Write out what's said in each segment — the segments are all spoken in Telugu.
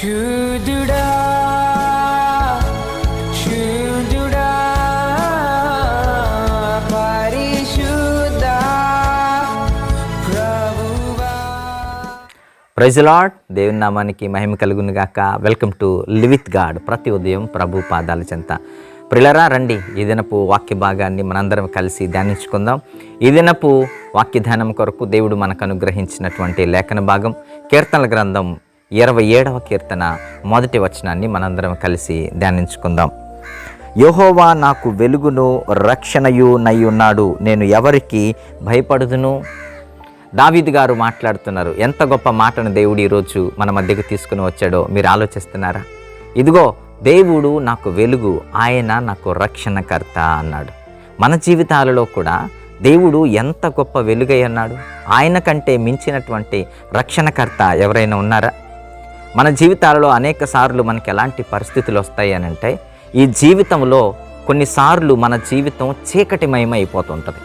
శుద్ధుడా శుద్ధుడా పరిశుద్ధ ప్రభువా. ప్రైజ్ లాడ్ దేవుని నామానికి మహిమ కలుగును గాక. Welcome to live with God. ప్రతి ఉదయం ప్రభు పాదాల చెంత. ప్రిలరా రండి. ఈ దినపు వాక్య భాగాన్ని మనందరం కలిసి ధ్యానించుకుందాం. ఈ దినపు వాక్య ధ్యానం కొరకు దేవుడు మనకు అనుగ్రహించినటువంటి లేఖన భాగం కీర్తనల గ్రంథం ఇరవై ఏడవ కీర్తన మొదటి వచనాన్ని మనందరం కలిసి ధ్యానించుకుందాం. యహోవా నాకు వెలుగును రక్షణయు నయ్యున్నాడు. నేను ఎవరికి భయపడుదును? దావీద్ గారు మాట్లాడుతున్నారు. ఎంత గొప్ప మాటను దేవుడు ఈరోజు మన మధ్యకు తీసుకుని వచ్చాడో మీరు ఆలోచిస్తున్నారా? ఇదిగో దేవుడు నాకు వెలుగు ఆయన నాకు రక్షణకర్త అన్నాడు. మన జీవితాలలో కూడా దేవుడు ఎంత గొప్ప వెలుగై అన్నాడు ఆయన కంటే మించినటువంటి రక్షణకర్త ఎవరైనా ఉన్నారా? మన జీవితాలలో అనేక సార్లు మనకి ఎలాంటి పరిస్థితులు వస్తాయి అని అంటే ఈ జీవితంలో కొన్నిసార్లు మన జీవితం చీకటిమయమైపోతుంటుంది.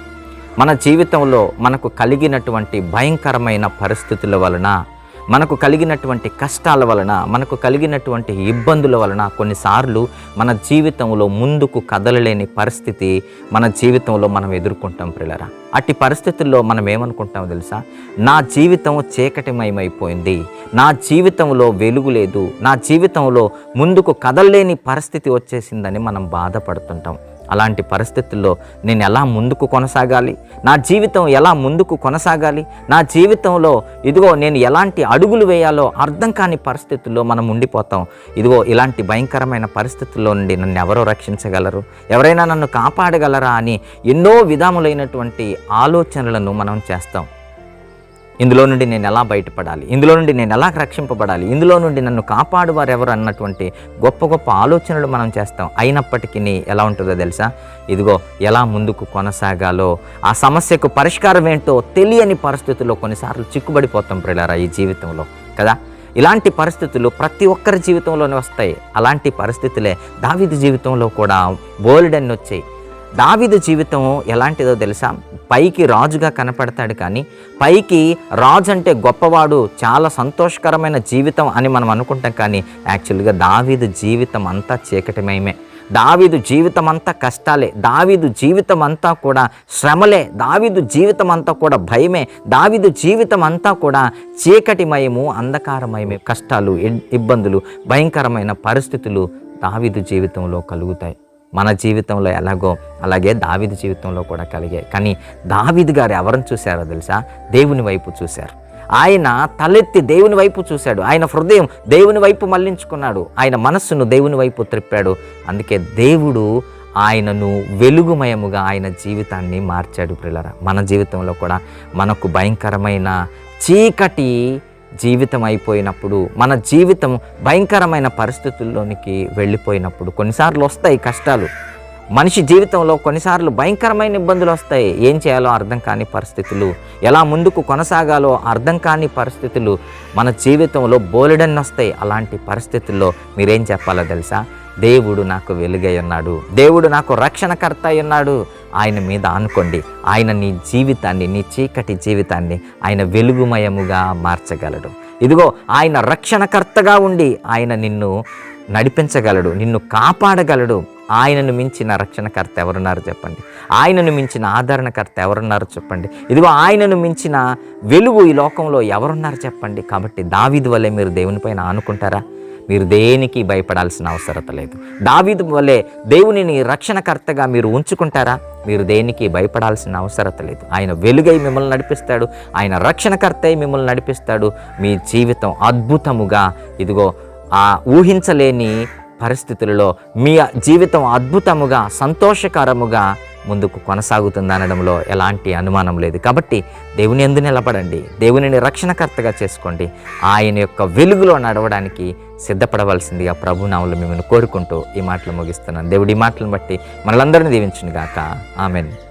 మన జీవితంలో మనకు కలిగినటువంటి భయంకరమైన పరిస్థితుల వలన మనకు కలిగినటువంటి కష్టాల వలన మనకు కలిగినటువంటి ఇబ్బందుల వలన కొన్నిసార్లు మన జీవితంలో ముందుకు కదలలేని పరిస్థితి మన జీవితంలో మనం ఎదుర్కొంటాం ప్రిలరా. అట్టి పరిస్థితుల్లో మనం ఏమనుకుంటామో తెలుసా? నా జీవితం చీకటిమయమైపోయింది. నా జీవితంలో వెలుగు లేదు. నా జీవితంలో ముందుకు కదలలేని పరిస్థితి వచ్చేసిందని మనం బాధపడుతుంటాం. అలాంటి పరిస్థితుల్లో నేను ఎలా ముందుకు కొనసాగాలి? నా జీవితం ఎలా ముందుకు కొనసాగాలి? నా జీవితంలో ఇదిగో నేను ఎలాంటి అడుగులు వేయాలో అర్థం కాని పరిస్థితుల్లో మనం ఉండిపోతాం. ఇదిగో ఇలాంటి భయంకరమైన పరిస్థితుల్లో నుండి నన్ను ఎవరో రక్షించగలరు? ఎవరైనా నన్ను కాపాడగలరా అని ఎన్నో విధములైనటువంటి ఆలోచనలను మనం చేస్తాం. ఇందులో నుండి నేను ఎలా బయటపడాలి? ఇందులో నుండి నేను ఎలా రక్షింపబడాలి? ఇందులో నుండి నన్ను కాపాడువారు ఎవరు అన్నటువంటి గొప్ప గొప్ప ఆలోచనలు మనం చేస్తాం. అయినప్పటికీ ఎలా ఉంటుందో తెలుసా? ఇదిగో ఎలా ముందుకు కొనసాగాలో ఆ సమస్యకు పరిష్కారం ఏంటో తెలియని పరిస్థితుల్లో కొన్నిసార్లు చిక్కుబడిపోతాం ప్రిలారా ఈ జీవితంలో కదా? ఇలాంటి పరిస్థితులు ప్రతి ఒక్కరి జీవితంలోనే వస్తాయి. అలాంటి పరిస్థితులే దావిది జీవితంలో కూడా బోల్డెన్ వచ్చాయి. దావిదు జీవితం ఎలాంటిదో తెలుసా? పైకి రాజుగా కనపడతాడు కానీ పైకి రాజు అంటే గొప్పవాడు చాలా సంతోషకరమైన జీవితం అని మనం అనుకుంటాం కానీ యాక్చువల్గా దావీదు జీవితం అంతా చీకటిమయమే దావీదు జీవితం అంతా కష్టాలే. దావీదు జీవితం అంతా కూడా శ్రమలే. దావీదు జీవితం అంతా కూడా భయమే. దావీదు జీవితం అంతా కూడా చీకటిమయము అంధకారమయమే. కష్టాలు ఇబ్బందులు భయంకరమైన పరిస్థితులు దావీదు జీవితంలో కలుగుతాయి. మన జీవితంలో ఎలాగో అలాగే దావిది జీవితంలో కూడా కలిగాయి. కానీ దావిది గారు ఎవరిని చూశారో తెలుసా? దేవుని వైపు చూశారు. ఆయన తలెత్తి దేవుని వైపు చూశాడు. ఆయన హృదయం దేవుని వైపు మళ్ళించుకున్నాడు ఆయన మనస్సును దేవుని వైపు త్రిప్పాడు. అందుకే దేవుడు ఆయనను వెలుగుమయముగా ఆయన జీవితాన్ని మార్చాడు ప్రిల్లరా మన జీవితంలో కూడా మనకు భయంకరమైన చీకటి జీవితం అయిపోయినప్పుడు మన జీవితం భయంకరమైన పరిస్థితుల్లోనికి వెళ్ళిపోయినప్పుడు కొన్నిసార్లు వస్తాయి కష్టాలు. మనిషి జీవితంలో కొన్నిసార్లు భయంకరమైన ఇబ్బందులు వస్తాయి. ఏం చేయాలో అర్థం కాని పరిస్థితులు ఎలా ముందుకు కొనసాగాలో అర్థం కాని పరిస్థితులు మన జీవితంలో బోలెడన్ని వస్తాయి. అలాంటి పరిస్థితుల్లో మీరేం చెప్పాలో తెలుసా? దేవుడు నాకు వెలుగై ఉన్నాడు. దేవుడు నాకు రక్షణకర్త అయి ఉన్నాడు. ఆయన మీద అనుకోండి ఆయన నీ జీవితాన్ని నీ చీకటి జీవితాన్ని ఆయన వెలుగుమయముగా మార్చగలడు. ఇదిగో ఆయన రక్షణకర్తగా ఉండి ఆయన నిన్ను నడిపించగలడు నిన్ను కాపాడగలడు. ఆయనను మించిన రక్షణకర్త ఎవరున్నారు చెప్పండి? ఆయనను మించిన ఆదరణకర్త ఎవరున్నారు చెప్పండి? ఇదిగో ఆయనను మించిన వెలుగు ఈ లోకంలో ఎవరున్నారు చెప్పండి? కాబట్టి దావీదు వల్లే మీరు దేవునిపైన ఆనుకుంటారా? మీరు దేనికి భయపడాల్సిన అవసరత లేదు. దావీదు వల్లే దేవునిని రక్షణకర్తగా మీరు ఉంచుకుంటారా? మీరు దేనికి భయపడాల్సిన అవసరత లేదు. ఆయన వెలుగై మిమ్మల్ని నడిపిస్తాడు. ఆయన రక్షణకర్త మిమ్మల్ని నడిపిస్తాడు. మీ జీవితం అద్భుతముగా ఇదిగో ఆ ఊహించలేని పరిస్థితులలో మీ జీవితం అద్భుతముగా సంతోషకరముగా ముందుకు కొనసాగుతుంది అనడంలో ఎలాంటి అనుమానం లేదు. కాబట్టి దేవుని ఎందు నిలబడండి. దేవునిని రక్షణకర్తగా చేసుకోండి. ఆయన యొక్క వెలుగులో నడవడానికి సిద్ధపడవలసిందిగా ప్రభునాములు మిమ్మల్ని కోరుకుంటూ ఈ మాటలు ముగిస్తున్నాను. దేవుడి ఈ మాటలను బట్టి మనలందరినీ దీవించును గాక ఆమెను.